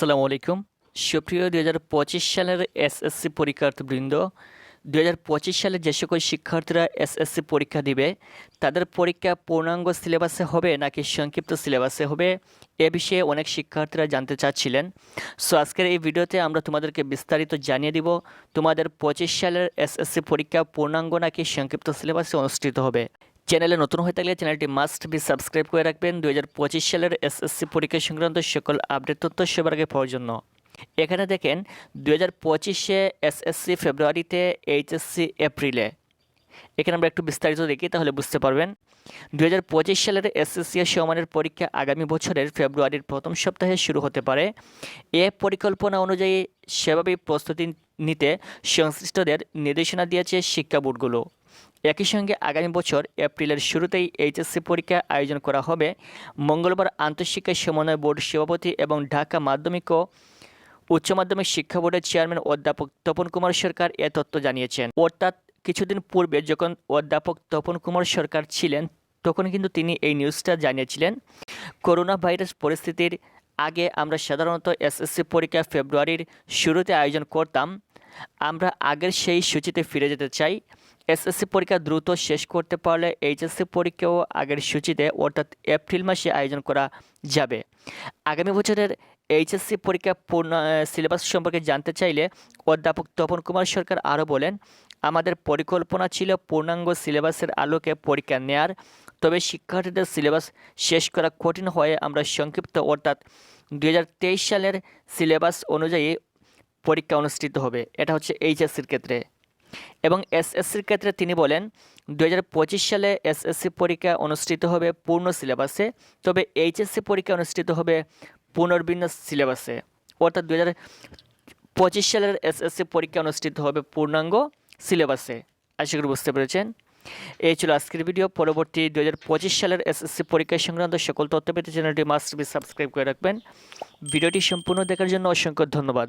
আসসালামু আলাইকুম। সুপ্রিয় দুই হাজার পঁচিশ সালের এসএসসি পরীক্ষার্থীবৃন্দ দু হাজার পঁচিশ সালে যে সকল শিক্ষার্থীরা এসএসসি পরীক্ষা দিবে, তাদের পরীক্ষা পূর্ণাঙ্গ সিলেবাসে হবে নাকি সংক্ষিপ্ত সিলেবাসে হবে, এ বিষয়ে অনেক শিক্ষার্থীরা জানতে চাচ্ছিলেন। সো আজকের এই ভিডিওতে আমরা তোমাদেরকে বিস্তারিত জানিয়ে দিব, তোমাদের পঁচিশ সালের এসএসসি পরীক্ষা পূর্ণাঙ্গ নাকি সংক্ষিপ্ত সিলেবাসে অনুষ্ঠিত হবে। চ্যানেলে নতুন হয়ে থাকলে চ্যানেলটি মাস্ট বি সাবস্ক্রাইব করে রাখবেন। দু হাজার পঁচিশ সালের এসএসসি পরীক্ষা সংক্রান্ত সকল আপডেট তথ্য সবার আগে পাওয়ার জন্য। এখানে দেখেন দু হাজার পঁচিশে এসএসসি ফেব্রুয়ারিতে এইচএসসি এপ্রিলে এখানে আমরা একটু বিস্তারিত দেখি, তাহলে বুঝতে পারবেন। দু হাজার পঁচিশ সালের এসএসসি সমানের পরীক্ষা আগামী বছরের ফেব্রুয়ারির প্রথম সপ্তাহে শুরু হতে পারে। এ পরিকল্পনা অনুযায়ী সেভাবেই প্রস্তুতি নিতে সংশ্লিষ্টদের নির্দেশনা দিয়েছে শিক্ষা বোর্ডগুলো। একই সঙ্গে আগামী বছর এপ্রিলের শুরুতেই এইচএসসি পরীক্ষা আয়োজন করা হবে। মঙ্গলবার আন্তঃশিক্ষা সমন্বয় বোর্ড সভাপতি এবং ঢাকা মাধ্যমিক ও উচ্চ মাধ্যমিক শিক্ষা বোর্ডের চেয়ারম্যান অধ্যাপক তপন কুমার সরকার এ তথ্য জানিয়েছেন। অর্থাৎ কিছুদিন পূর্বে যখন অধ্যাপক তপন কুমার সরকার ছিলেন, তখন কিন্তু তিনি এই নিউজটা জানিয়েছিলেন, করোনা ভাইরাস পরিস্থিতির আগে আমরা সাধারণত এসএসসি পরীক্ষা ফেব্রুয়ারির শুরুতে আয়োজন করতাম। আমরা আগের সেই সূচিতে ফিরে যেতে চাই। এসএসসি পরীক্ষা দ্রুত শেষ করতে পারলে এইচএসসি পরীক্ষাও আগের সূচিতে, অর্থাৎ এপ্রিল মাসে আয়োজন করা যাবে। আগামী বছরের এইচএসসি পরীক্ষা পূর্ণ সিলেবাস সম্পর্কে জানতে চাইলে অধ্যাপক তপন কুমার সরকার আরও বলেন, আমাদের পরিকল্পনা ছিল পূর্ণাঙ্গ সিলেবাসের আলোকে পরীক্ষা নেয়ার, তবে শিক্ষার্থীদের সিলেবাস শেষ করা কঠিন হয়ে আমরা সংক্ষিপ্ত, অর্থাৎ দু হাজার তেইশ সালের সিলেবাস অনুযায়ী পরীক্ষা অনুষ্ঠিত হবে। এটা হচ্ছে এইচএসসির ক্ষেত্রে। এবং এসএসসির ক্ষেত্রে তিনি বলেন দুই হাজার পঁচিশ সালে এসএসসি পরীক্ষা অনুষ্ঠিত হবে পূর্ণ সিলেবাসে, তবে এইচএসসি পরীক্ষা অনুষ্ঠিত হবে পুনর্বিন্যাস সিলেবাসে। অর্থাৎ দু পঁচিশ সালের এসএসসি পরীক্ষা অনুষ্ঠিত হবে পূর্ণাঙ্গ সিলেবাসে। আশা করি বুঝতে পেরেছেন। এই ছিল আজকের ভিডিও। পরবর্তী দু হাজার পঁচিশ সালের এসএসসি পরীক্ষা সংক্রান্ত সকল তথ্য পেতে চ্যানেলটি মাস্ট বি সাবস্ক্রাইব করে রাখবেন। ভিডিওটি সম্পূর্ণ দেখার জন্য অসংখ্য ধন্যবাদ।